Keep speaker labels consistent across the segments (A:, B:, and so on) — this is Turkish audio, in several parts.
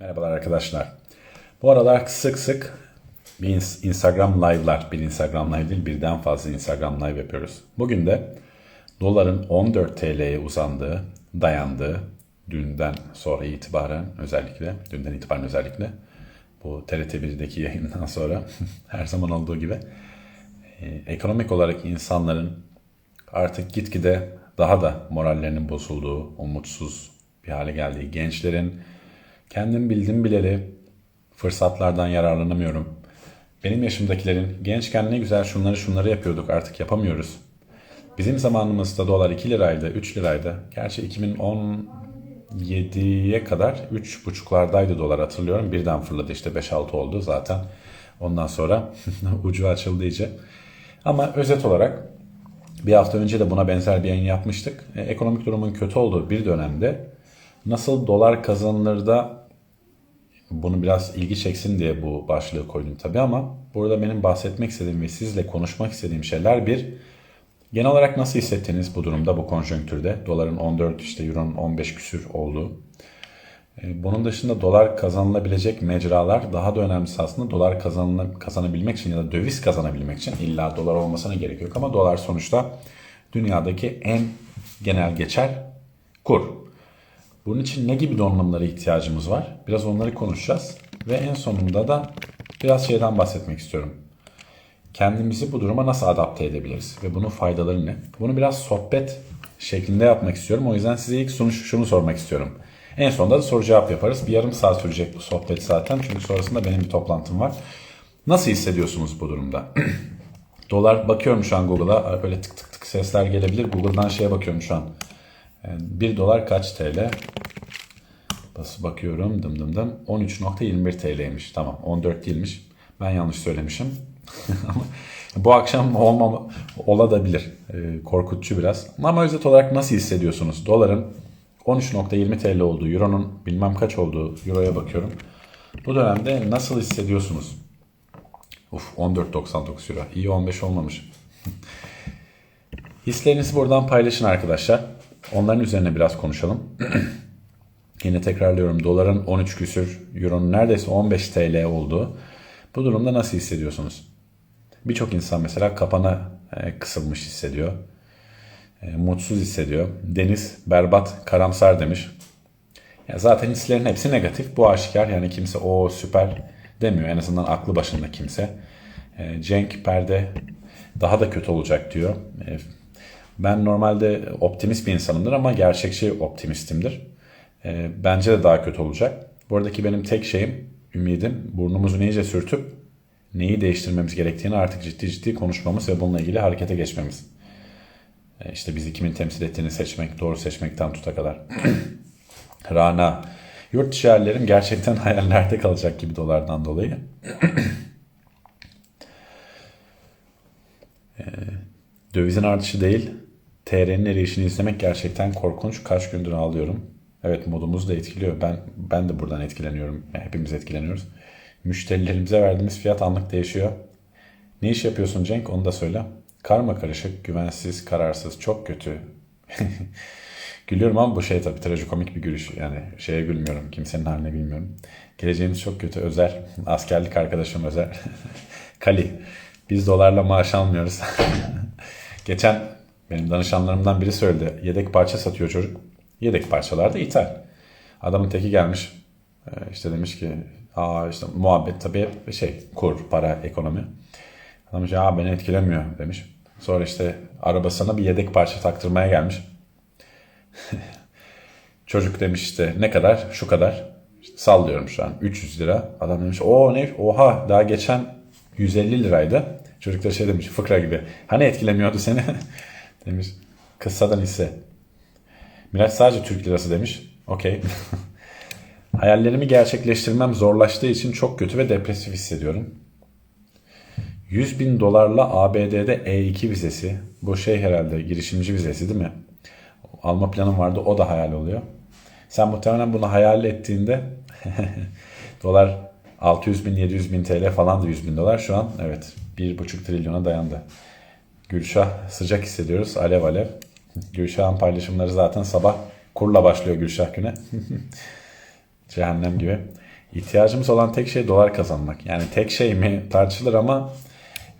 A: Merhabalar arkadaşlar. Bu aralar sık sık bir ins- Instagram live'lar, bir Instagram live değil birden fazla Instagram live yapıyoruz. Bugün de doların 14 TL'ye uzandığı, dayandığı, dünden sonra itibaren özellikle, dünden itibaren özellikle bu TRT1'deki yayından sonra her zaman olduğu gibi e, ekonomik olarak insanların artık gitgide daha da morallerinin bozulduğu, umutsuz bir hale geldiği, gençlerin kendim bildim bileli fırsatlardan yararlanamıyorum. Benim yaşımdakilerin gençken ne güzel şunları şunları yapıyorduk artık yapamıyoruz. Bizim zamanımızda dolar 2 liraydı, 3 liraydı. Gerçi 2017'ye kadar 3,5'lardaydı dolar hatırlıyorum. Birden fırladı işte 5-6 oldu zaten. Ondan sonra ucu açıldı iyice. Ama özet olarak bir hafta önce de buna benzer bir yayın yapmıştık. E, ekonomik durumun kötü olduğu bir dönemde nasıl dolar kazanılır da bunu biraz ilgi çeksin diye bu başlığı koydum tabii ama burada benim bahsetmek istediğim ve sizle konuşmak istediğim şeyler bir genel olarak nasıl hissettiniz bu durumda bu konjonktürde? Doların 14 işte euronun 15 küsür olduğu E, bunun dışında dolar kazanılabilecek mecralar daha da önemlisi aslında dolar kazanıla, kazanabilmek için ya da döviz kazanabilmek için illa dolar olmasına gerek yok. Ama dolar sonuçta dünyadaki en genel geçer kur. Bunun için ne gibi donanımlara ihtiyacımız var? Biraz onları konuşacağız. Ve en sonunda da biraz şeyden bahsetmek istiyorum. Kendimizi bu duruma nasıl adapte edebiliriz? Ve bunun faydaları ne? Bunu biraz sohbet şeklinde yapmak istiyorum. O yüzden size ilk sonuç şunu sormak istiyorum. En sonunda da soru cevap yaparız. Bir yarım saat sürecek bu sohbet zaten. Çünkü sonrasında benim bir toplantım var. Nasıl hissediyorsunuz bu durumda? Dolar bakıyorum şu an Google'a. Böyle tık tık tık sesler gelebilir. Google'dan şeye bakıyorum şu an. 1 dolar kaç TL? Bas bakıyorum dım dım dım. 13.21 TL'ymiş. Tamam 14 değilmiş. Ben yanlış söylemişim. Bu akşam olmama olabilir. Ee, korkutucu biraz. Ama özet olarak nasıl hissediyorsunuz? Doların 13.20 TL olduğu, Euro'nun bilmem kaç olduğu, Euro'ya bakıyorum. Bu dönemde nasıl hissediyorsunuz? Uf 14.99 Euro. İyi 15 olmamış. Hislerinizi buradan paylaşın arkadaşlar. Onların üzerine biraz konuşalım. Yine tekrarlıyorum doların 13 küsür, euronun neredeyse 15 TL olduğu. Bu durumda nasıl hissediyorsunuz? Birçok insan mesela kapana e, kısılmış hissediyor. E, mutsuz hissediyor. Deniz berbat, karamsar demiş. Ya zaten hislerin hepsi negatif. Bu aşikar. Yani kimse o süper demiyor. En azından aklı başında kimse. E, Cenk Perde daha da kötü olacak diyor. Ben normalde optimist bir insanımdır ama gerçekçi optimistimdir. E, bence de daha kötü olacak. Buradaki benim tek şeyim, ümidim burnumuzu iyice sürtüp neyi değiştirmemiz gerektiğini artık ciddi ciddi konuşmamız ve bununla ilgili harekete geçmemiz. E, işte bizi kimin temsil ettiğini seçmek, doğru seçmekten tuta kadar. Rana. Yurt dışı yerlerim gerçekten hayallerde kalacak gibi dolardan dolayı. E, Dövizin artışı değil, TR'nin erişini izlemek gerçekten korkunç. Kaç gündür ağlıyorum. Evet modumuzu da etkiliyor. Ben ben de buradan etkileniyorum. Hepimiz etkileniyoruz. Müşterilerimize verdiğimiz fiyat anlık değişiyor. Ne iş yapıyorsun Cenk? Onu da söyle. Karma karışık, güvensiz, kararsız, çok kötü. Gülüyorum ama bu şey tabii trajikomik bir gülüş. Yani şeye gülmüyorum. Kimsenin haline bilmiyorum. Geleceğimiz çok kötü. Özer. Askerlik arkadaşım Özer. Kali. Biz dolarla maaş almıyoruz. Geçen benim danışanlarımdan biri söyledi. Yedek parça satıyor çocuk. Yedek parçalar da ithal. Adamın teki gelmiş. Ee, işte demiş ki aa işte muhabbet tabii şey kur, para, ekonomi. Adam demiş aa beni etkilemiyor demiş. Sonra işte arabasına bir yedek parça taktırmaya gelmiş. Çocuk demiş işte ne kadar? Şu kadar. İşte sallıyorum şu an 300 lira. Adam demiş o ne? Oha daha geçen 150 liraydı. Çocuk da şey demiş fıkra gibi. Hani etkilemiyordu seni? demiş kıssadan hisse. Miraç sadece Türk lirası demiş. Okey. Hayallerimi gerçekleştirmem zorlaştığı için çok kötü ve depresif hissediyorum. 100 bin dolarla ABD'de E2 vizesi. Bu şey herhalde girişimci vizesi değil mi? Alma planım vardı o da hayal oluyor. Sen muhtemelen bunu hayal ettiğinde dolar 600 bin 700 bin TL falan da 100 bin dolar. Şu an evet 1,5 trilyona dayandı. Gülşah sıcak hissediyoruz alev alev. Gülşah'ın paylaşımları zaten sabah kurla başlıyor Gülşah güne. Cehennem gibi. ihtiyacımız olan tek şey dolar kazanmak. Yani tek şey mi tartışılır ama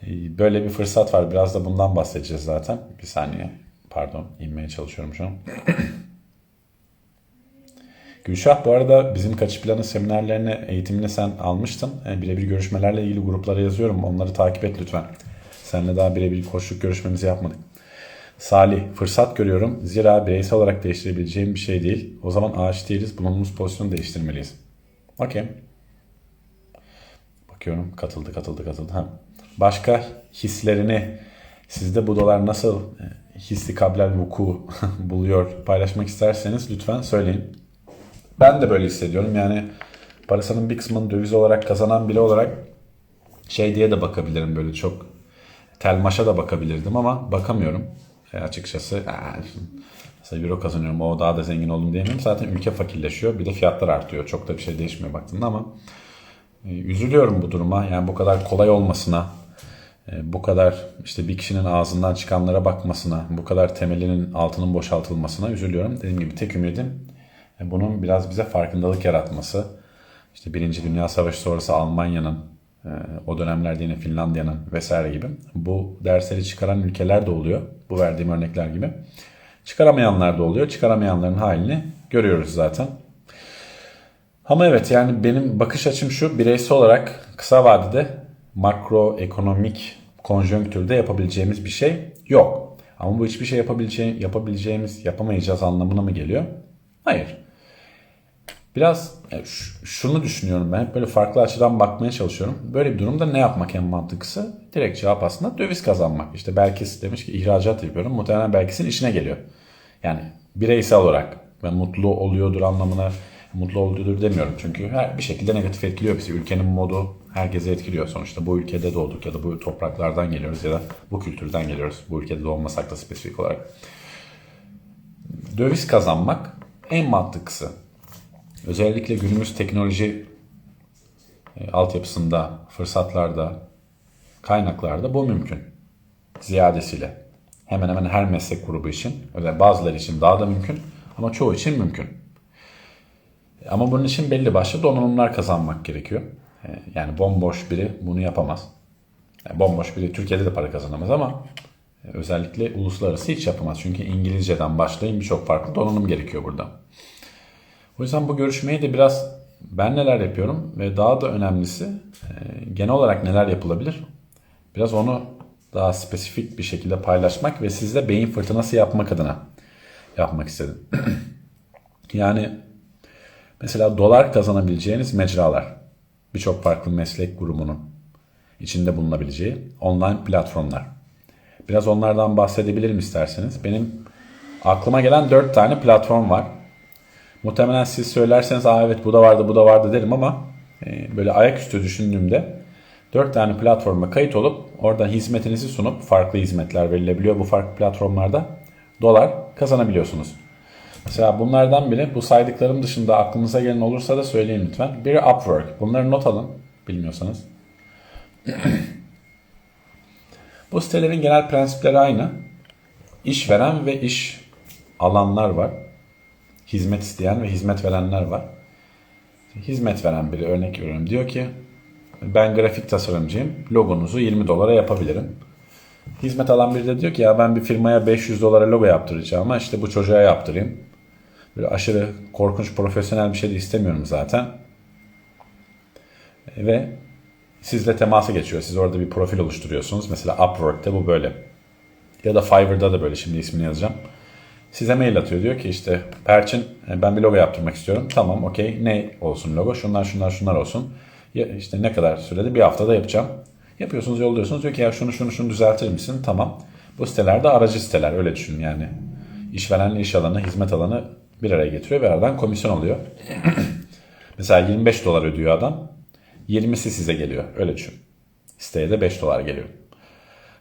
A: e, böyle bir fırsat var. Biraz da bundan bahsedeceğiz zaten. Bir saniye. Pardon. inmeye çalışıyorum şu an. Gülşah bu arada bizim kaçı planı seminerlerini, eğitimini sen almıştın. Yani birebir görüşmelerle ilgili gruplara yazıyorum. Onları takip et lütfen. Seninle daha birebir koşluk görüşmemizi yapmadık. Salih, fırsat görüyorum. Zira bireysel olarak değiştirebileceğim bir şey değil. O zaman ağaç değiliz. Bulunduğumuz pozisyonu değiştirmeliyiz. Okey. Bakıyorum katıldı katıldı katıldı. Ha. Başka hislerini sizde bu dolar nasıl e, hissi kablel vuku buluyor paylaşmak isterseniz lütfen söyleyin. Ben de böyle hissediyorum. Yani parasının bir kısmını döviz olarak kazanan biri olarak şey diye de bakabilirim böyle çok telmaşa da bakabilirdim ama bakamıyorum. E açıkçası mesela euro kazanıyorum o daha da zengin oldum diyemem. Zaten ülke fakirleşiyor bir de fiyatlar artıyor. Çok da bir şey değişmiyor baktığında ama e, üzülüyorum bu duruma. Yani bu kadar kolay olmasına, e, bu kadar işte bir kişinin ağzından çıkanlara bakmasına, bu kadar temelinin altının boşaltılmasına üzülüyorum. Dediğim gibi tek ümidim e, bunun biraz bize farkındalık yaratması. İşte Birinci Dünya Savaşı sonrası Almanya'nın, o dönemlerde yine Finlandiya'nın vesaire gibi bu dersleri çıkaran ülkeler de oluyor. Bu verdiğim örnekler gibi. Çıkaramayanlar da oluyor. Çıkaramayanların halini görüyoruz zaten. Ama evet yani benim bakış açım şu bireysel olarak kısa vadede makroekonomik konjonktürde yapabileceğimiz bir şey yok. Ama bu hiçbir şey yapabileceğimiz yapamayacağız anlamına mı geliyor? Hayır. Biraz e, şunu düşünüyorum ben. Böyle farklı açıdan bakmaya çalışıyorum. Böyle bir durumda ne yapmak en mantıklısı? Direkt cevap aslında döviz kazanmak. İşte Belkis demiş ki ihracat yapıyorum. Muhtemelen Belkis'in işine geliyor. Yani bireysel olarak ve mutlu oluyordur anlamına mutlu oluyordur demiyorum. Çünkü her bir şekilde negatif etkiliyor bizi. Ülkenin modu herkese etkiliyor. Sonuçta bu ülkede doğduk ya da bu topraklardan geliyoruz ya da bu kültürden geliyoruz. Bu ülkede doğmasak da spesifik olarak. Döviz kazanmak en mantıklısı. Özellikle günümüz teknoloji e, altyapısında, fırsatlarda, kaynaklarda bu mümkün. Ziyadesiyle. Hemen hemen her meslek grubu için, özel bazıları için daha da mümkün ama çoğu için mümkün. Ama bunun için belli başlı donanımlar kazanmak gerekiyor. E, yani bomboş biri bunu yapamaz. Yani bomboş biri Türkiye'de de para kazanamaz ama e, özellikle uluslararası hiç yapamaz. Çünkü İngilizceden başlayın birçok farklı donanım gerekiyor burada. O yüzden bu görüşmeyi de biraz ben neler yapıyorum ve daha da önemlisi e, genel olarak neler yapılabilir? Biraz onu daha spesifik bir şekilde paylaşmak ve sizle beyin fırtınası yapmak adına yapmak istedim. yani mesela dolar kazanabileceğiniz mecralar. Birçok farklı meslek grubunun içinde bulunabileceği online platformlar. Biraz onlardan bahsedebilirim isterseniz. Benim aklıma gelen 4 tane platform var. Muhtemelen siz söylerseniz Aa, evet bu da vardı bu da vardı derim ama e, böyle ayaküstü düşündüğümde 4 tane platforma kayıt olup orada hizmetinizi sunup farklı hizmetler verilebiliyor bu farklı platformlarda dolar kazanabiliyorsunuz. Mesela bunlardan biri bu saydıklarım dışında aklınıza gelen olursa da söyleyin lütfen. Biri Upwork. Bunları not alın bilmiyorsanız. bu sitelerin genel prensipleri aynı. İşveren ve iş alanlar var hizmet isteyen ve hizmet verenler var. Hizmet veren biri örnek veriyorum diyor ki ben grafik tasarımcıyım logonuzu 20 dolara yapabilirim. Hizmet alan biri de diyor ki ya ben bir firmaya 500 dolara logo yaptıracağım ama işte bu çocuğa yaptırayım. Böyle aşırı korkunç profesyonel bir şey de istemiyorum zaten. Ve sizle temasa geçiyor. Siz orada bir profil oluşturuyorsunuz. Mesela Upwork'te bu böyle. Ya da Fiverr'da da böyle şimdi ismini yazacağım. Size mail atıyor. Diyor ki işte Perçin e, ben bir logo yaptırmak istiyorum. Tamam okey ne olsun logo? Şunlar şunlar şunlar olsun. Ya işte ne kadar sürede? Bir haftada yapacağım. Yapıyorsunuz yolluyorsunuz. Diyor ki ya şunu şunu şunu düzeltir misin? Tamam. Bu sitelerde aracı siteler öyle düşünün yani. İşverenle iş alanı, hizmet alanı bir araya getiriyor ve aradan komisyon oluyor. Mesela 25 dolar ödüyor adam. 20'si size geliyor. Öyle düşün. Siteye de 5 dolar geliyor.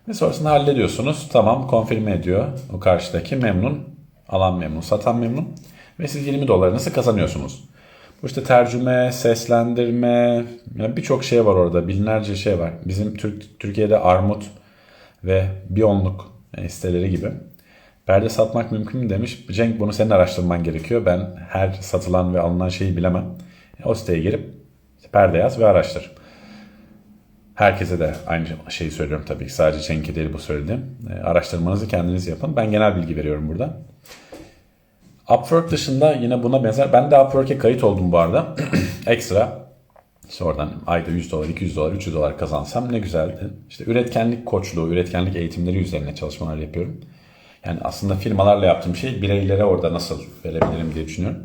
A: Ve sonrasında hallediyorsunuz. Tamam konfirme ediyor. O karşıdaki memnun. Alan memnun, satan memnun. Ve siz 20 dolarınızı kazanıyorsunuz. Bu işte tercüme, seslendirme, yani birçok şey var orada. Binlerce şey var. Bizim Türk, Türkiye'de armut ve biyonluk e, siteleri gibi. Perde satmak mümkün mü demiş. Cenk bunu senin araştırman gerekiyor. Ben her satılan ve alınan şeyi bilemem. O siteye girip Perde yaz ve araştır. Herkese de aynı şeyi söylüyorum tabii. Sadece Cenk'e değil bu söylediğim. E, araştırmanızı kendiniz yapın. Ben genel bilgi veriyorum burada. Upwork dışında yine buna benzer. Ben de Upwork'e kayıt oldum bu arada. Ekstra. İşte oradan ayda 100 dolar, 200 dolar, 300 dolar kazansam ne güzeldi. İşte üretkenlik koçluğu, üretkenlik eğitimleri üzerine çalışmalar yapıyorum. Yani aslında firmalarla yaptığım şey bireylere orada nasıl verebilirim diye düşünüyorum.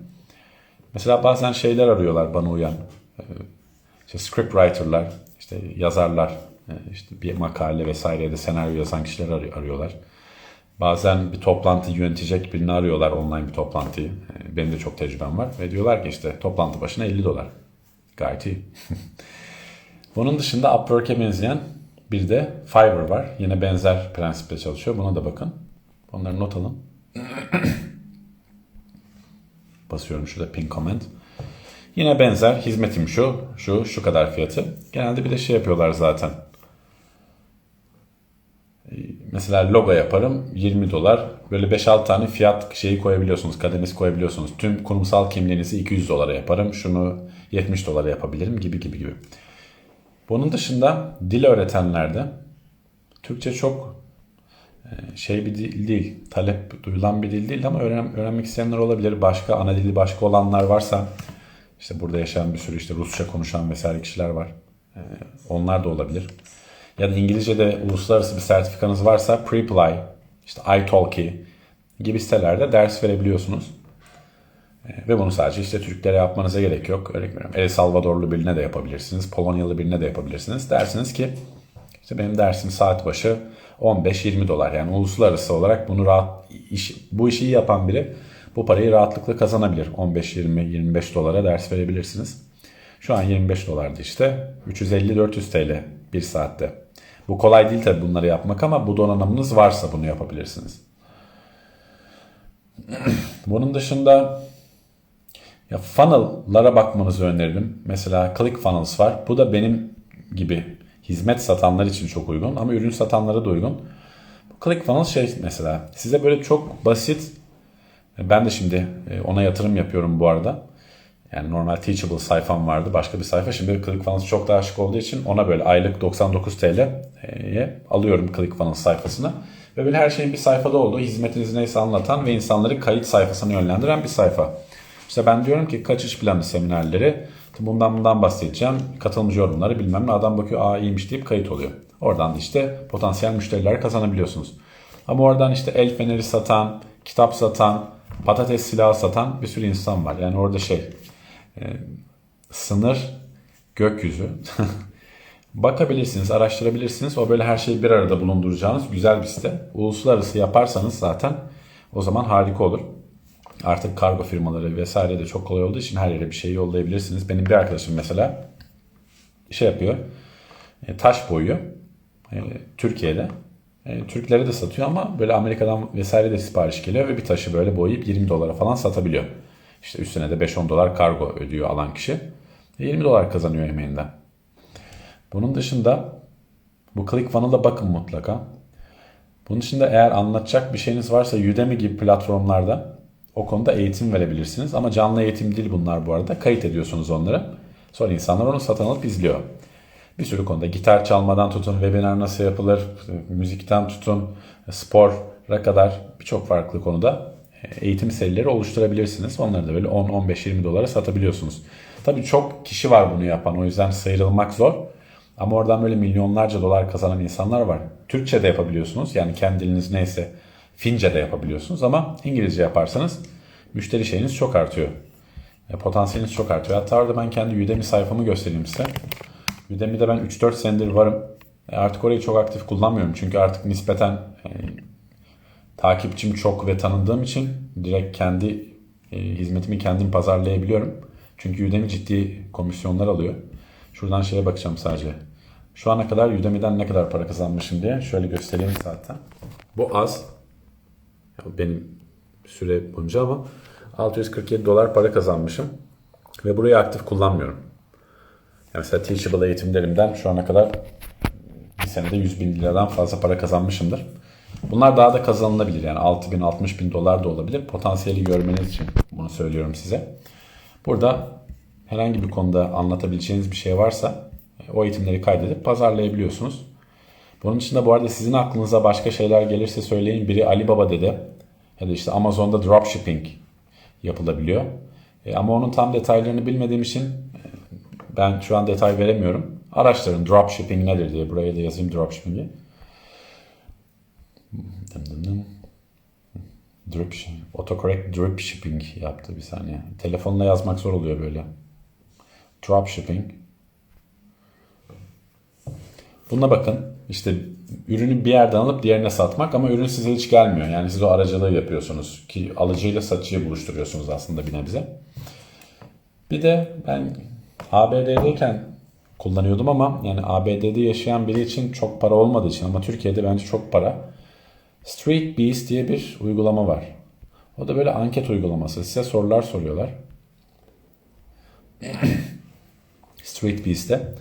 A: Mesela bazen şeyler arıyorlar bana uyan. Ee, İşte script writer'lar, işte yazarlar, e, işte bir makale vesaire da senaryo yazan kişiler arı- arıyorlar. Bazen bir toplantı yönetecek birini arıyorlar online bir toplantıyı. Ee, Benim de çok tecrübem var. Ve diyorlar ki işte toplantı başına 50 dolar. Gayet iyi. Bunun dışında Upwork'e benzeyen bir de Fiverr var. Yine benzer prensiple çalışıyor. Buna da bakın. Onları not alın. Basıyorum şurada pin comment. Yine benzer hizmetim şu, şu, şu kadar fiyatı. Genelde bir de şey yapıyorlar zaten. Mesela logo yaparım 20 dolar. Böyle 5-6 tane fiyat şeyi koyabiliyorsunuz. Kademesi koyabiliyorsunuz. Tüm kurumsal kimliğinizi 200 dolara yaparım. Şunu 70 dolara yapabilirim gibi gibi gibi. Bunun dışında dil öğretenlerde Türkçe çok e, şey bir dil değil, talep duyulan bir dil değil ama öğren, öğrenmek isteyenler olabilir. Başka ana dili başka olanlar varsa işte burada yaşayan bir sürü işte Rusça konuşan vesaire kişiler var. E, onlar da olabilir. Ya da İngilizce'de uluslararası bir sertifikanız varsa Preply, işte iTalki gibi sitelerde ders verebiliyorsunuz. E, Ve bunu sadece işte Türklere yapmanıza gerek yok. Örnek veriyorum. El Salvadorlu birine de yapabilirsiniz. Polonyalı birine de yapabilirsiniz. Dersiniz ki işte benim dersim saat başı 15-20 dolar. Yani uluslararası olarak bunu rahat iş, bu işi iyi yapan biri bu parayı rahatlıkla kazanabilir. 15-20-25 dolara ders verebilirsiniz. Şu an 25 dolardı işte. 350-400 TL bir saatte. Bu kolay değil tabii bunları yapmak ama bu donanımınız varsa bunu yapabilirsiniz. Bunun dışında ya funnel'lara bakmanızı öneririm. Mesela ClickFunnels var. Bu da benim gibi hizmet satanlar için çok uygun ama ürün satanlara da uygun. ClickFunnels şey mesela size böyle çok basit ben de şimdi e, ona yatırım yapıyorum bu arada. Yani normal Teachable sayfam vardı. Başka bir sayfa. Şimdi ClickFunnels çok daha şık olduğu için ona böyle aylık 99 TL'ye alıyorum ClickFunnels sayfasına. Ve böyle her şeyin bir sayfada olduğu, hizmetinizi neyse anlatan ve insanları kayıt sayfasına yönlendiren bir sayfa. İşte ben diyorum ki kaçış planı seminerleri, bundan bundan bahsedeceğim. Katılımcı yorumları bilmem ne. Adam bakıyor aa iyiymiş deyip kayıt oluyor. Oradan da işte potansiyel müşteriler kazanabiliyorsunuz. Ama oradan işte el feneri satan, kitap satan, patates silahı satan bir sürü insan var. Yani orada şey e, sınır gökyüzü. Bakabilirsiniz, araştırabilirsiniz. O böyle her şeyi bir arada bulunduracağınız güzel bir site. Uluslararası yaparsanız zaten o zaman harika olur. Artık kargo firmaları vesaire de çok kolay olduğu için her yere bir şey yollayabilirsiniz. Benim bir arkadaşım mesela şey yapıyor. e, Taş boyuyor. E, Türkiye'de. E, Türklere de satıyor ama böyle Amerika'dan vesaire de sipariş geliyor ve bir taşı böyle boyayıp 20 dolara falan satabiliyor. İşte üstüne de 5-10 dolar kargo ödüyor alan kişi. E, 20 dolar kazanıyor emeğinden. Bunun dışında bu ClickFunnels'a bakın mutlaka. Bunun dışında eğer anlatacak bir şeyiniz varsa Udemy gibi platformlarda o konuda eğitim verebilirsiniz. Ama canlı eğitim değil bunlar bu arada. Kayıt ediyorsunuz onları. Sonra insanlar onu satın alıp izliyor. Bir sürü konuda gitar çalmadan tutun, webinar nasıl yapılır, müzikten tutun, spora kadar birçok farklı konuda eğitim serileri oluşturabilirsiniz. Onları da böyle 10-15-20 dolara satabiliyorsunuz. Tabii çok kişi var bunu yapan o yüzden sıyrılmak zor. Ama oradan böyle milyonlarca dolar kazanan insanlar var. Türkçe de yapabiliyorsunuz. Yani kendi diliniz neyse Fince de yapabiliyorsunuz ama İngilizce yaparsanız müşteri şeyiniz çok artıyor. E, potansiyeliniz çok artıyor. Hatta orada ben kendi Udemy sayfamı göstereyim size. Udemy'de ben 3-4 senedir varım. E, artık orayı çok aktif kullanmıyorum. Çünkü artık nispeten e, takipçim çok ve tanındığım için direkt kendi e, hizmetimi kendim pazarlayabiliyorum. Çünkü Udemy ciddi komisyonlar alıyor. Şuradan şeye bakacağım sadece. Şu ana kadar Udemy'den ne kadar para kazanmışım diye şöyle göstereyim zaten. Bu az. Benim süre boyunca ama 647 dolar para kazanmışım. Ve burayı aktif kullanmıyorum. Mesela Teachable eğitimlerimden şu ana kadar bir senede 100 bin liradan fazla para kazanmışımdır. Bunlar daha da kazanılabilir. Yani 6 bin 60 bin dolar da olabilir. Potansiyeli görmeniz için bunu söylüyorum size. Burada herhangi bir konuda anlatabileceğiniz bir şey varsa e, o eğitimleri kaydedip pazarlayabiliyorsunuz. Bunun dışında bu arada sizin aklınıza başka şeyler gelirse söyleyin. Biri Alibaba dedi. Ya da işte Amazon'da dropshipping yapılabiliyor. E, ama onun tam detaylarını bilmediğim için ben şu an detay veremiyorum. Araştırın dropshipping nedir diye. Buraya da yazayım dropshipping'i. Drip, autocorrect drip shipping yaptı bir saniye. Telefonla yazmak zor oluyor böyle. Drop shipping. Buna bakın. İşte ürünü bir yerden alıp diğerine satmak ama ürün size hiç gelmiyor. Yani siz o aracılığı yapıyorsunuz ki alıcıyla satıcıyı buluşturuyorsunuz aslında bir nebze. Bir de ben ABD'deyken kullanıyordum ama yani ABD'de yaşayan biri için çok para olmadığı için ama Türkiye'de bence çok para. Street Beast diye bir uygulama var. O da böyle anket uygulaması. Size sorular soruyorlar. Street Beast'te.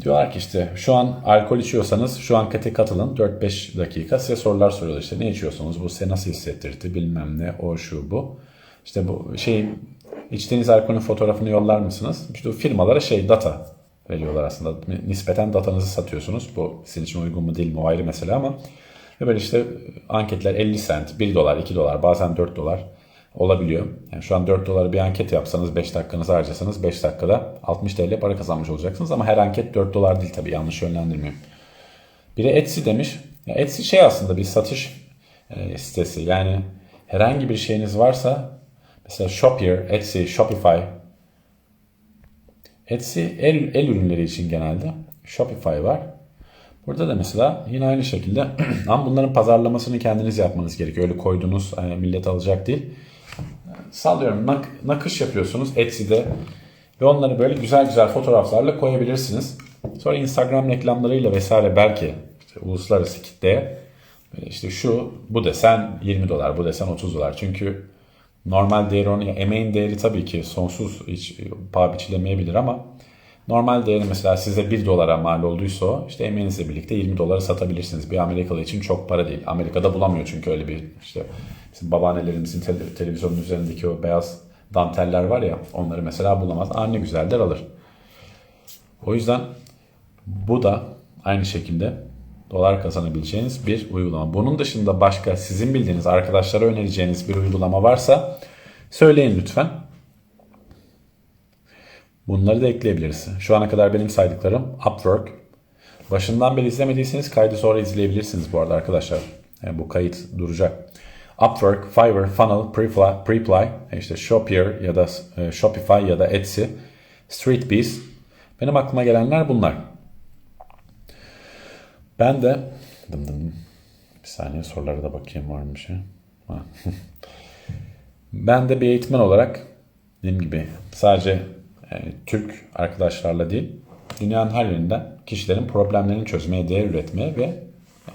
A: Diyorlar ki işte şu an alkol içiyorsanız şu ankete katılın 4-5 dakika size sorular soruyorlar işte ne içiyorsunuz bu size nasıl hissettirdi bilmem ne o şu bu. İşte bu şey içtiğiniz alkolün fotoğrafını yollar mısınız? İşte firmalara şey data veriyorlar aslında. Nispeten datanızı satıyorsunuz. Bu sizin için uygun mu değil mi o ayrı mesele ama ve böyle işte anketler 50 cent, 1 dolar, 2 dolar, bazen 4 dolar olabiliyor. Yani şu an 4 dolara bir anket yapsanız 5 dakikanızı harcasanız 5 dakikada 60 TL para kazanmış olacaksınız. Ama her anket 4 dolar değil tabii yanlış yönlendirmiyorum. Biri Etsy demiş. Ya Etsy şey aslında bir satış e, sitesi. Yani herhangi bir şeyiniz varsa mesela Shopier, Etsy, Shopify. Etsy el, el ürünleri için genelde. Shopify var. Burada da mesela yine aynı şekilde ama bunların pazarlamasını kendiniz yapmanız gerekiyor. Öyle koyduğunuz yani millet alacak değil. Sallıyorum nak, nakış yapıyorsunuz Etsy'de ve onları böyle güzel güzel fotoğraflarla koyabilirsiniz. Sonra Instagram reklamlarıyla vesaire belki işte uluslararası kitleye işte şu bu desen 20 dolar bu desen 30 dolar. Çünkü normal değeri onu emeğin değeri tabii ki sonsuz hiç paha biçilemeyebilir ama Normal değeri mesela size 1 dolara mal olduysa o işte emeğinizle birlikte 20 dolara satabilirsiniz. Bir Amerikalı için çok para değil. Amerika'da bulamıyor çünkü öyle bir işte bizim babaannelerimizin te- televizyonun üzerindeki o beyaz danteller var ya onları mesela bulamaz. Aa ne güzel der alır. O yüzden bu da aynı şekilde dolar kazanabileceğiniz bir uygulama. Bunun dışında başka sizin bildiğiniz arkadaşlara önereceğiniz bir uygulama varsa söyleyin lütfen. Bunları da ekleyebiliriz. Şu ana kadar benim saydıklarım Upwork. Başından beri izlemediyseniz kaydı sonra izleyebilirsiniz bu arada arkadaşlar. Yani bu kayıt duracak. Upwork, Fiverr, Funnel, Preply, Preply işte Shopier ya da e, Shopify ya da Etsy, StreetBeast. Benim aklıma gelenler bunlar. Ben de dım dım, bir saniye sorulara da bakayım var mı şey. ben de bir eğitmen olarak dediğim gibi sadece yani Türk arkadaşlarla değil, dünyanın her yerinden kişilerin problemlerini çözmeye, değer üretmeye ve e,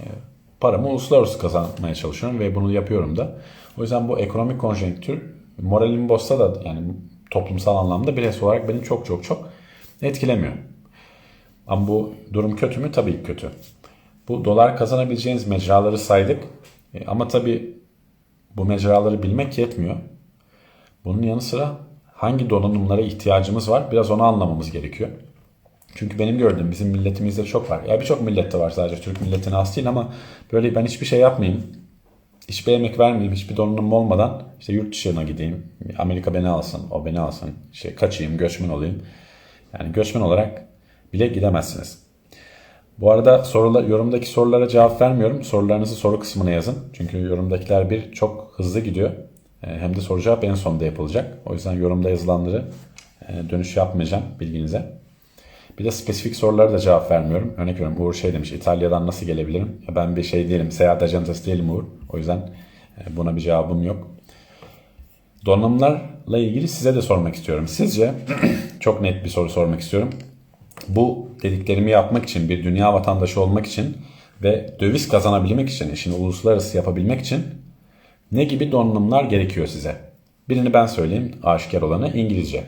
A: paramı uluslararası kazanmaya çalışıyorum ve bunu yapıyorum da. O yüzden bu ekonomik konjonktür moralimi bozsa da yani toplumsal anlamda bireysel olarak beni çok çok çok etkilemiyor. Ama bu durum kötü mü? Tabii ki kötü. Bu dolar kazanabileceğiniz mecraları saydık. E, ama tabii bu mecraları bilmek yetmiyor. Bunun yanı sıra hangi donanımlara ihtiyacımız var biraz onu anlamamız gerekiyor. Çünkü benim gördüğüm bizim milletimizde çok var. Ya birçok millette var sadece Türk milletine has değil ama böyle ben hiçbir şey yapmayayım. Hiçbir emek vermeyeyim, hiçbir donanım olmadan işte yurt dışına gideyim. Amerika beni alsın, o beni alsın. İşte kaçayım, göçmen olayım. Yani göçmen olarak bile gidemezsiniz. Bu arada sorular, yorumdaki sorulara cevap vermiyorum. Sorularınızı soru kısmına yazın. Çünkü yorumdakiler bir çok hızlı gidiyor. Ee, hem de soru cevap en sonda yapılacak. O yüzden yorumda yazılanları e, dönüş yapmayacağım bilginize. Bir de spesifik sorulara da cevap vermiyorum. Örnek veriyorum Uğur şey demiş İtalya'dan nasıl gelebilirim? Ben bir şey değilim. Seyahat ajantası değilim Uğur. O yüzden e, buna bir cevabım yok. Donanımlarla ilgili size de sormak istiyorum. Sizce çok net bir soru sormak istiyorum. Bu dediklerimi yapmak için bir dünya vatandaşı olmak için ve döviz kazanabilmek için, işini uluslararası yapabilmek için ne gibi donanımlar gerekiyor size? Birini ben söyleyeyim aşikar olanı İngilizce.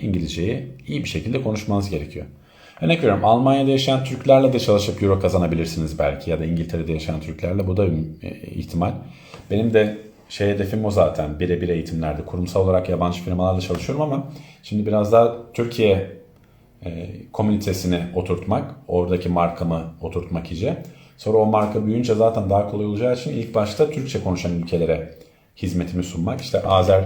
A: İngilizceyi iyi bir şekilde konuşmanız gerekiyor. Örnek veriyorum Almanya'da yaşayan Türklerle de çalışıp euro kazanabilirsiniz belki ya da İngiltere'de yaşayan Türklerle bu da e, ihtimal. Benim de şey hedefim o zaten. Birebir eğitimlerde. Kurumsal olarak yabancı firmalarla çalışıyorum ama şimdi biraz daha Türkiye e, komünitesini oturtmak, oradaki markamı oturtmak iyice. Sonra o marka büyüyünce zaten daha kolay olacağı için ilk başta Türkçe konuşan ülkelere hizmetimi sunmak. İşte Azer,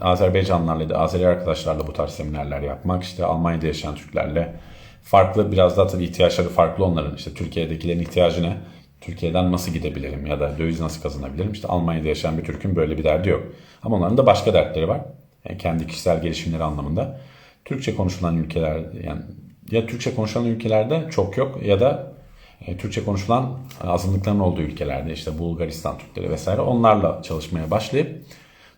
A: Azerbaycanlarla Azeri arkadaşlarla bu tarz seminerler yapmak. İşte Almanya'da yaşayan Türklerle farklı biraz daha tabii ihtiyaçları farklı onların. İşte Türkiye'dekilerin ihtiyacı ne? Türkiye'den nasıl gidebilirim ya da döviz nasıl kazanabilirim? İşte Almanya'da yaşayan bir Türk'ün böyle bir derdi yok. Ama onların da başka dertleri var. Yani kendi kişisel gelişimleri anlamında. Türkçe konuşulan ülkeler yani ya Türkçe konuşulan ülkelerde çok yok ya da e, Türkçe konuşulan azınlıkların olduğu ülkelerde işte Bulgaristan Türkleri vesaire onlarla çalışmaya başlayıp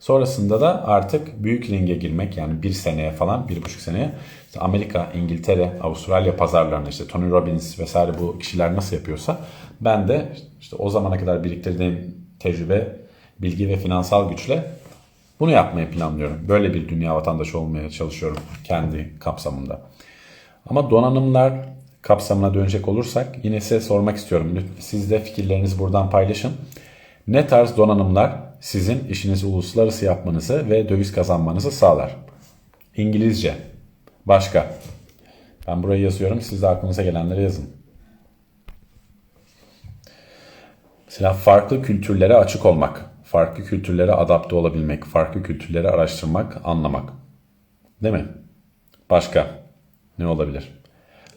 A: sonrasında da artık büyük ringe girmek yani bir seneye falan bir buçuk seneye işte Amerika, İngiltere, Avustralya pazarlarında işte Tony Robbins vesaire bu kişiler nasıl yapıyorsa ben de işte o zamana kadar biriktirdiğim tecrübe, bilgi ve finansal güçle bunu yapmayı planlıyorum. Böyle bir dünya vatandaşı olmaya çalışıyorum kendi kapsamımda. Ama donanımlar kapsamına dönecek olursak yine size sormak istiyorum. Siz de fikirlerinizi buradan paylaşın. Ne tarz donanımlar sizin işinizi uluslararası yapmanızı ve döviz kazanmanızı sağlar? İngilizce. Başka. Ben burayı yazıyorum. Siz de aklınıza gelenleri yazın. Mesela farklı kültürlere açık olmak, farklı kültürlere adapte olabilmek, farklı kültürleri araştırmak, anlamak. Değil mi? Başka ne olabilir?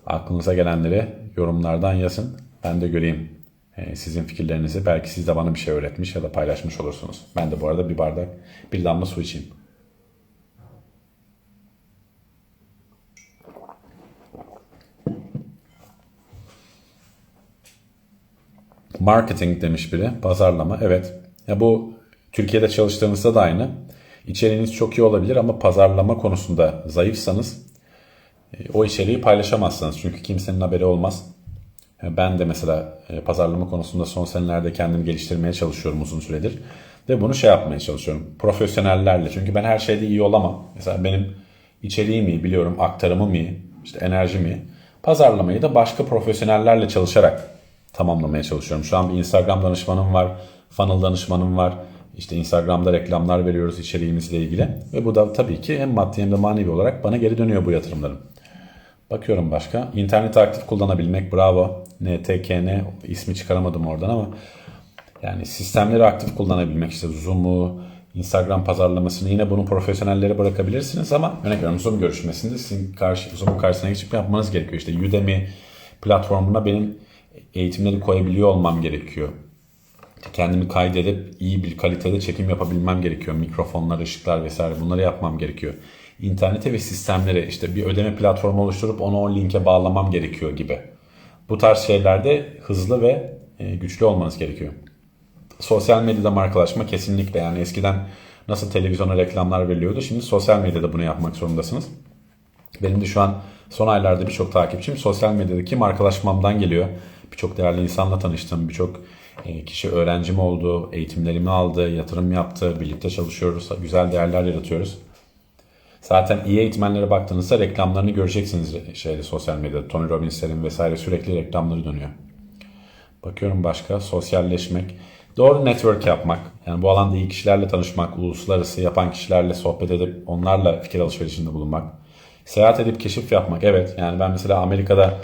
A: Aklınıza gelenleri yorumlardan yazın. Ben de göreyim e, sizin fikirlerinizi. Belki siz de bana bir şey öğretmiş ya da paylaşmış olursunuz. Ben de bu arada bir bardak, bir damla su içeyim. Marketing demiş biri. Pazarlama. Evet. Ya bu Türkiye'de çalıştığınızda da aynı. İçeriğiniz çok iyi olabilir ama pazarlama konusunda zayıfsanız e, o içeriği paylaşamazsınız. Çünkü kimsenin haberi olmaz. Ben de mesela e, pazarlama konusunda son senelerde kendimi geliştirmeye çalışıyorum uzun süredir. Ve bunu şey yapmaya çalışıyorum. Profesyonellerle. Çünkü ben her şeyde iyi olamam. Mesela benim içeriğim iyi biliyorum, aktarımım iyi, işte enerjim iyi. Pazarlamayı da başka profesyonellerle çalışarak tamamlamaya çalışıyorum. Şu an bir Instagram danışmanım var, funnel danışmanım var. İşte Instagram'da reklamlar veriyoruz içeriğimizle ilgili. Ve bu da tabii ki hem maddi hem de manevi olarak bana geri dönüyor bu yatırımlarım. Bakıyorum başka. İnterneti aktif kullanabilmek bravo. NTKN ismi çıkaramadım oradan ama yani sistemleri aktif kullanabilmek işte Zoom'u, Instagram pazarlamasını yine bunu profesyonellere bırakabilirsiniz ama örnek veriyorum Zoom görüşmesinde sizin karşı, Zoom'un karşısına geçip yapmanız gerekiyor. İşte Udemy platformuna benim eğitimleri koyabiliyor olmam gerekiyor. Kendimi kaydedip iyi bir kalitede çekim yapabilmem gerekiyor. Mikrofonlar, ışıklar vesaire bunları yapmam gerekiyor. İnternete ve sistemlere işte bir ödeme platformu oluşturup onu o linke bağlamam gerekiyor gibi. Bu tarz şeylerde hızlı ve e, güçlü olmanız gerekiyor. Sosyal medyada markalaşma kesinlikle yani eskiden nasıl televizyona reklamlar veriliyordu şimdi sosyal medyada bunu yapmak zorundasınız. Benim de şu an son aylarda birçok takipçim sosyal medyadaki markalaşmamdan geliyor. Birçok değerli insanla tanıştım. Birçok kişi öğrencim oldu, eğitimlerimi aldı, yatırım yaptı, birlikte çalışıyoruz, güzel değerler yaratıyoruz. Zaten iyi eğitmenlere baktığınızda reklamlarını göreceksiniz şeyde sosyal medyada. Tony Robbins'lerin vesaire sürekli reklamları dönüyor. Bakıyorum başka sosyalleşmek, doğru network yapmak. Yani bu alanda iyi kişilerle tanışmak, uluslararası yapan kişilerle sohbet edip onlarla fikir alışverişinde bulunmak. Seyahat edip keşif yapmak. Evet yani ben mesela Amerika'da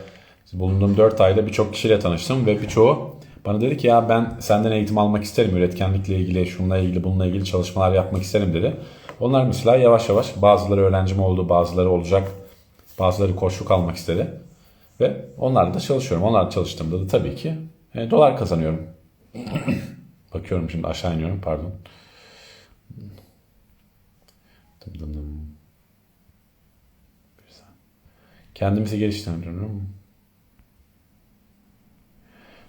A: bulunduğum 4 ayda birçok kişiyle tanıştım ve birçoğu bana dedi ki ya ben senden eğitim almak isterim. Üretkenlikle ilgili, şununla ilgili, bununla ilgili çalışmalar yapmak isterim dedi. Onlar mesela yavaş yavaş bazıları öğrencim oldu, bazıları olacak, bazıları koçluk almak istedi. Ve onlarla da çalışıyorum. Onlarla çalıştığımda da tabii ki e, dolar kazanıyorum. Bakıyorum şimdi aşağı iniyorum pardon. Kendimizi geliştiriyorum.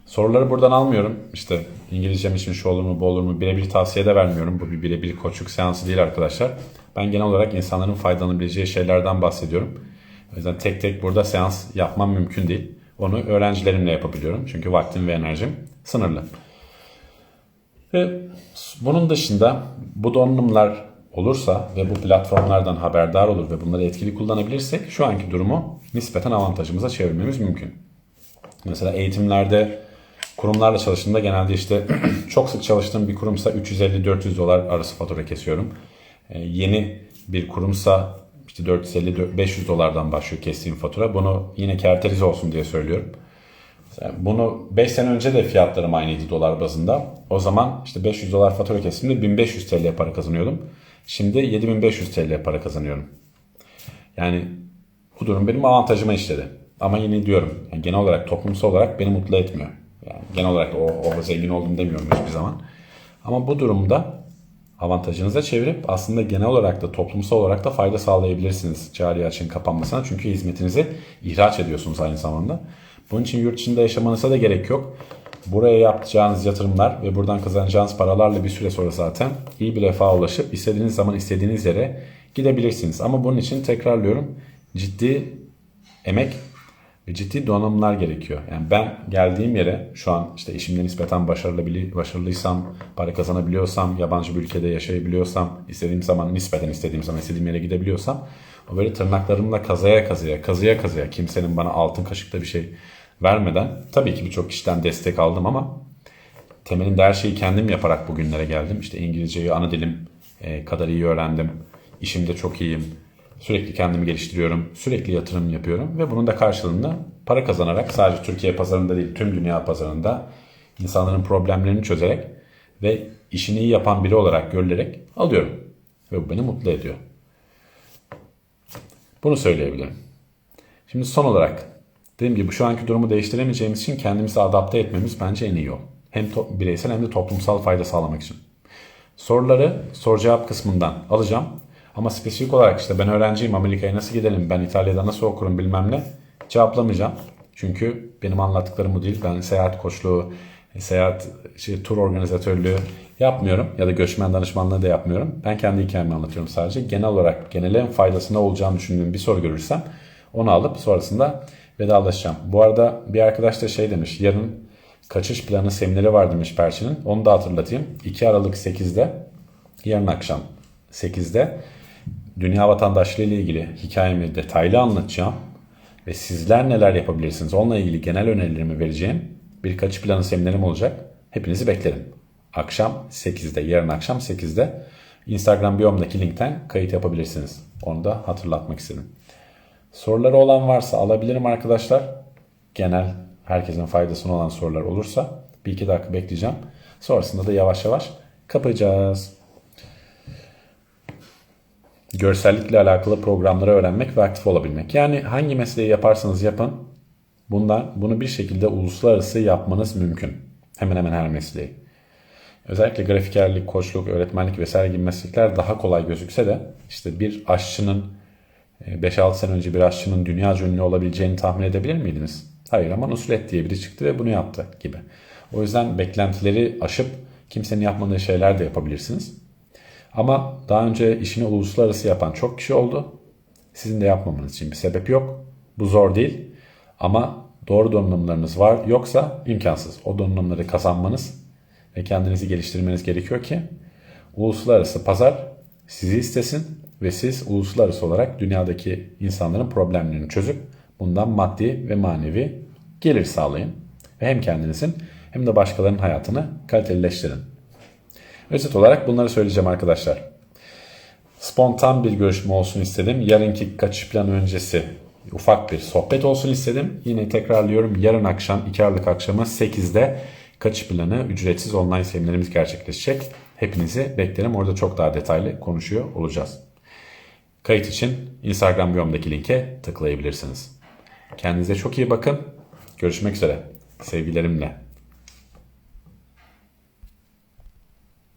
A: Soruları buradan almıyorum. İşte İngilizcem için şu olur mu bu olur mu birebir tavsiye de vermiyorum. Bu bir birebir koçluk seansı değil arkadaşlar. Ben genel olarak insanların faydalanabileceği şeylerden bahsediyorum. O yüzden tek tek burada seans yapmam mümkün değil. Onu öğrencilerimle yapabiliyorum. Çünkü vaktim ve enerjim sınırlı. Ve bunun dışında bu donanımlar olursa ve bu platformlardan haberdar olur ve bunları etkili kullanabilirsek şu anki durumu nispeten avantajımıza çevirmemiz mümkün. Mesela eğitimlerde Kurumlarla çalıştığımda genelde işte çok sık çalıştığım bir kurumsa 350-400 dolar arası fatura kesiyorum. Ee, yeni bir kurumsa işte 450-500 dolardan başlıyor kestiğim fatura. Bunu yine kerterize olsun diye söylüyorum. Bunu 5 sene önce de fiyatlarım aynıydı dolar bazında. O zaman işte 500 dolar fatura kesimde 1500 TL para kazanıyordum. Şimdi 7500 TL para kazanıyorum. Yani bu durum benim avantajıma işledi. Ama yine diyorum yani genel olarak toplumsal olarak beni mutlu etmiyor. Yani genel olarak o, o zengin oldum demiyorum hiçbir zaman. Ama bu durumda avantajınıza çevirip aslında genel olarak da toplumsal olarak da fayda sağlayabilirsiniz cari açığın kapanmasına. Çünkü hizmetinizi ihraç ediyorsunuz aynı zamanda. Bunun için yurt dışında yaşamanıza da gerek yok. Buraya yapacağınız yatırımlar ve buradan kazanacağınız paralarla bir süre sonra zaten iyi bir refaha ulaşıp istediğiniz zaman istediğiniz yere gidebilirsiniz. Ama bunun için tekrarlıyorum ciddi emek ciddi donanımlar gerekiyor. Yani ben geldiğim yere şu an işte işimde nispeten başarılı başarılıysam, para kazanabiliyorsam, yabancı bir ülkede yaşayabiliyorsam, istediğim zaman nispeten istediğim zaman istediğim yere gidebiliyorsam o böyle tırnaklarımla kazaya kazaya, kazıya kazıya kimsenin bana altın kaşıkta bir şey vermeden tabii ki birçok kişiden destek aldım ama temelinde her şeyi kendim yaparak bugünlere geldim. İşte İngilizceyi ana dilim e, kadar iyi öğrendim. İşimde çok iyiyim. Sürekli kendimi geliştiriyorum. Sürekli yatırım yapıyorum ve bunun da karşılığında para kazanarak sadece Türkiye pazarında değil tüm dünya pazarında insanların problemlerini çözerek ve işini iyi yapan biri olarak görülerek alıyorum. Ve bu beni mutlu ediyor. Bunu söyleyebilirim. Şimdi son olarak dediğim gibi şu anki durumu değiştiremeyeceğimiz için kendimizi adapte etmemiz bence en iyi yol. Hem bireysel hem de toplumsal fayda sağlamak için. Soruları soru cevap kısmından alacağım. Ama spesifik olarak işte ben öğrenciyim Amerika'ya nasıl gidelim, ben İtalya'da nasıl okurum bilmem ne cevaplamayacağım. Çünkü benim anlattıklarım bu değil. Ben seyahat koçluğu, seyahat şey, tur organizatörlüğü yapmıyorum ya da göçmen danışmanlığı da yapmıyorum. Ben kendi hikayemi anlatıyorum sadece. Genel olarak genel faydasına olacağını düşündüğüm bir soru görürsem onu alıp sonrasında vedalaşacağım. Bu arada bir arkadaş da şey demiş. Yarın kaçış planı semineri var demiş Perçin'in. Onu da hatırlatayım. 2 Aralık 8'de yarın akşam 8'de dünya vatandaşlığı ile ilgili hikayemi detaylı anlatacağım. Ve sizler neler yapabilirsiniz onunla ilgili genel önerilerimi vereceğim bir kaçış planı seminerim olacak. Hepinizi beklerim. Akşam 8'de, yarın akşam 8'de Instagram biyomdaki linkten kayıt yapabilirsiniz. Onu da hatırlatmak istedim. Soruları olan varsa alabilirim arkadaşlar. Genel herkesin faydasına olan sorular olursa bir iki dakika bekleyeceğim. Sonrasında da yavaş yavaş kapayacağız. Görsellikle alakalı programları öğrenmek ve aktif olabilmek. Yani hangi mesleği yaparsanız yapın bundan bunu bir şekilde uluslararası yapmanız mümkün. Hemen hemen her mesleği. Özellikle grafikerlik, koçluk, öğretmenlik vesaire gibi meslekler daha kolay gözükse de işte bir aşçının 5-6 sene önce bir aşçının dünya ünlü olabileceğini tahmin edebilir miydiniz? Hayır ama Nusret diye biri çıktı ve bunu yaptı gibi. O yüzden beklentileri aşıp kimsenin yapmadığı şeyler de yapabilirsiniz. Ama daha önce işini uluslararası yapan çok kişi oldu. Sizin de yapmamanız için bir sebep yok. Bu zor değil. Ama doğru donanımlarınız var yoksa imkansız. O donanımları kazanmanız ve kendinizi geliştirmeniz gerekiyor ki uluslararası pazar sizi istesin ve siz uluslararası olarak dünyadaki insanların problemlerini çözüp bundan maddi ve manevi gelir sağlayın. Ve hem kendinizin hem de başkalarının hayatını kalitelileştirin. Özet olarak bunları söyleyeceğim arkadaşlar. Spontan bir görüşme olsun istedim. Yarınki kaçış planı öncesi ufak bir sohbet olsun istedim. Yine tekrarlıyorum yarın akşam 2 Aralık akşamı 8'de kaçış planı ücretsiz online seminerimiz gerçekleşecek. Hepinizi beklerim. Orada çok daha detaylı konuşuyor olacağız. Kayıt için Instagram biyomdaki linke tıklayabilirsiniz. Kendinize çok iyi bakın. Görüşmek üzere. Sevgilerimle.